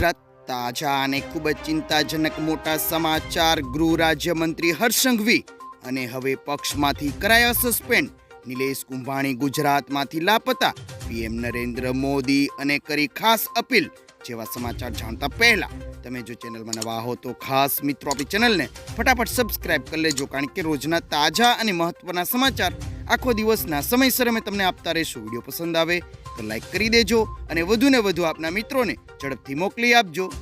ગુજરાત, તાજા અને ખૂબ જ ચિંતાજનક મોટા સમાચાર, ગૃહ રાજ્યમંત્રી હર્ષંઘવી અને હવે પક્ષમાંથી કરાયા સસ્પેન્ડ. નિલેશ કુંભાણી ગુજરાતમાંથી લાપતા. પીએમ નરેન્દ્ર મોદી અને કરી ખાસ અપીલ. જેવા સમાચાર જાણતા પહેલા તમે જો ચેનલમાં નવા હો તો ખાસ મિત્રો આપણી ચેનલને ફટાફટ સબસ્ક્રાઇબ કરી લેજો, કારણ કે રોજના તાજા અને મહત્વના સમાચાર આખો દિવસના સમયસર અમે તમને આપતા રહીશું. વીડિયો પસંદ આવે તો લાઈક કરી દેજો અને વધુને વધુ આપના મિત્રોને ઝડપથી મોકલી આપજો.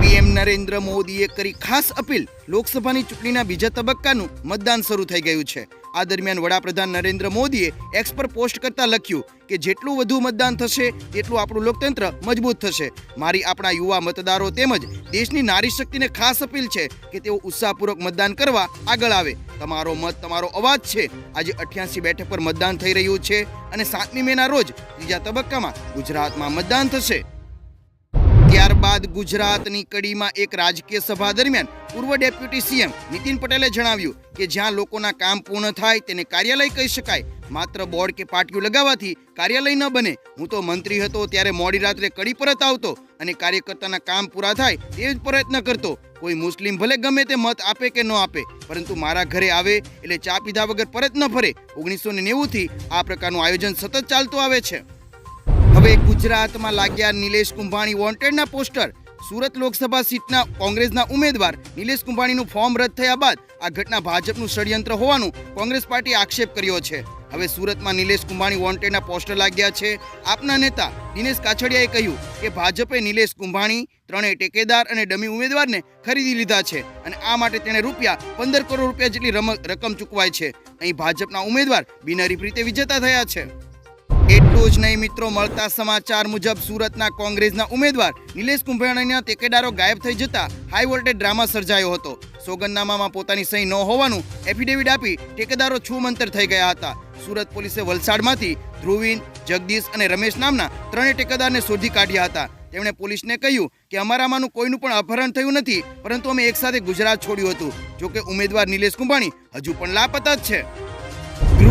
પીએમ નરેન્દ્ર મોદીએ કરી ખાસ અપીલ. લોકસભાની ચૂંટણીના બીજા તબક્કાનું મતદાન શરૂ થઈ ગયું છે. આ દરમિયાન વડાપ્રધાન નરેન્દ્ર મોદીએ એક્સ પર પોસ્ટ કરતા લખ્યું કે જેટલું વધુ મતદાન થશે તેટલું આપણું લોકતંત્ર મજબૂત થશે. મારી આપણા યુવા મતદારો તેમજ દેશની નારી શક્તિને ખાસ અપીલ છે કે તેઓ ઉત્સાહપૂર્વક મતદાન કરવા આગળ આવે. તમારો મત, તમારો અવાજ છે. આજે અઠ્યાસી બેઠક પર મતદાન થઈ રહ્યું છે અને સાતમી મેના રોજ ત્રીજા તબક્કામાં ગુજરાતમાં મતદાન થશે. ત્યારબાદ ગુજરાતની કડીમાં એક રાજકીય સભા દરમિયાન પૂર્વ ડેપ્યુટી સીએમ નીતિન પટેલે જણાવ્યું કે જ્યાં લોકોના કામ પૂર્ણ થાય તેને કાર્યાલય કહી શકાય. માત્ર બોર્ડ કે પાટિયું લગાવવાથી કાર્યાલય ન બને. હું તો મંત્રી હતો ત્યારે મોડી રાત્રે કડી પરત આવતો અને કાર્યકર્તાના કામ પૂરા થાય તે જ પ્રયત્ન કરતો. કોઈ મુસ્લિમ ભલે ગમે તે મત આપે કે ન આપે, પરંતુ મારા ઘરે આવે એટલે ચા પીધા વગર પરત ન ફરે. ઓગણીસો ને નેવુંથી આ પ્રકારનું આયોજન સતત ચાલતું આવે છે. હવે ગુજરાતમાં લાગ્યા નિલેશ કુંભાણી વોન્ટેડના પોસ્ટર. સુરત લોકસભા સીટના કોંગ્રેસના ઉમેદવાર નિલેશ કુંભાણીનું ફોર્મ રદ થયા બાદ આ ઘટના ભાજપનું ષડયંત્ર હોવાનું કોંગ્રેસ પાર્ટીએ આક્ષેપ કર્યો છે. હવે સુરતમાં નિલેશ કુંભાણી વોન્ટેડના પોસ્ટર લાગ્યા છે. આપના નેતા દિનેશ કાછડિયાએ કહ્યું કે ભાજપે નિલેશ કુંભાણી, ત્રણેય ટેકેદાર અને ડમી ઉમેદવારને ખરીદી લીધા છે અને આ માટે તેણે રૂપિયા પંદર કરોડ રૂપિયા જેટલી રકમ ચૂકવાય છે. અહીં ભાજપના ઉમેદવાર બિનહરીફ રીતે વિજેતા થયા છે. એટલું જ નહીં મિત્રો, મળતા સમાચાર મુજબ સુરતના કોંગ્રેસના ઉમેદવાર નિલેશ કુંભાણીના ટેકેદારો ગાયબ થઈ જતા હાઈ વોલ્ટેજ ડ્રામા સર્જાયો હતો. સોગંદનામામાં પોતાની સહી ન હોવાનું એફિડેવિટ આપી ટેકેદારો છૂમંતર થઈ ગયા હતા. સુરત પોલીસે વલસાડમાંથી ધ્રુવીન, જગદીશ અને રમેશ નામના ત્રણેય ટેકેદારને શોધી કાઢ્યા હતા. તેમણે પોલીસને કહ્યું કે અમારામાંનું કોઈનું પણ અપહરણ થયું નથી, પરંતુ અમે એકસાથે ગુજરાત છોડ્યું હતું. જોકે ઉમેદવાર નિલેશ કુંભાણી હજુ પણ લાપતા જ છે.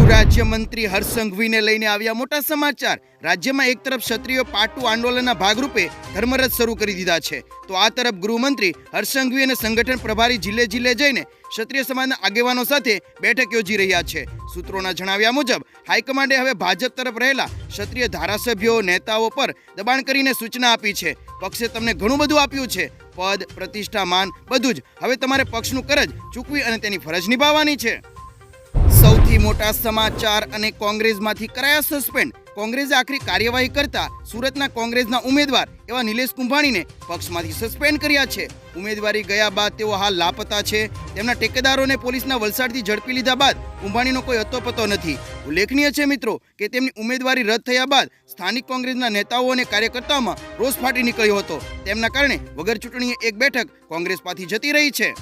રાજ્યમંત્રી હર્ષ લઈને આવ્યા મોટા સમાચાર. રાજ્યમાં એક તરફ ક્ષત્રિયો પાટુ આંદોલનના ભાગરૂપે ધર્મરથ શરૂ કરી દીધા છે. તો આ તરફ ગૃહમંત્રી હર્ષ અને સંગઠન પ્રભારી જિલ્લે જિલ્લે જઈને ક્ષત્રિય સમાજના આગેવાનો સાથે બેઠક યોજી રહ્યા છે. સૂત્રોના જણાવ્યા મુજબ, હાઈકમાન્ડે હવે ભાજપ તરફ રહેલા ક્ષત્રિય ધારાસભ્યો, નેતાઓ પર દબાણ કરીને સૂચના આપી છે. પક્ષે તમને ઘણું બધું આપ્યું છે. પદ પ્રતિષ્ઠા માન બધું જ. હવે તમારે પક્ષનું કરજ ચૂકવી અને તેની ફરજ નિભાવવાની છે. સૌથી મોટા સમાચાર અને કોંગ્રેસમાંથી કરાયા સસ્પેન્ડ. કોંગ્રેસે આખરી કાર્યવાહી કરતા સુરતના કોંગ્રેસના ઉમેદવાર એવા નિલેશ કુંભાણીને પક્ષમાંથી સસ્પેન્ડ કર્યા છે. ઉમેદવારી ગયા બાદ તેઓ હાલ લાપતા છે. તેમના ટેકેદારોને પોલીસના વલસાડથી ઝડપી લીધા બાદ કુંભાણીનો કોઈ અતોપતો નથી. ઉલ્લેખનીય છે મિત્રો કે તેમની ઉમેદવારી રદ થયા બાદ સ્થાનિક કોંગ્રેસના નેતાઓ અને કાર્યકર્તાઓમાં રોષ ફાટી નીકળ્યો હતો. તેમના કારણે વગર ચૂંટણીએ એક બેઠક કોંગ્રેસ પાછી જતી રહી છે.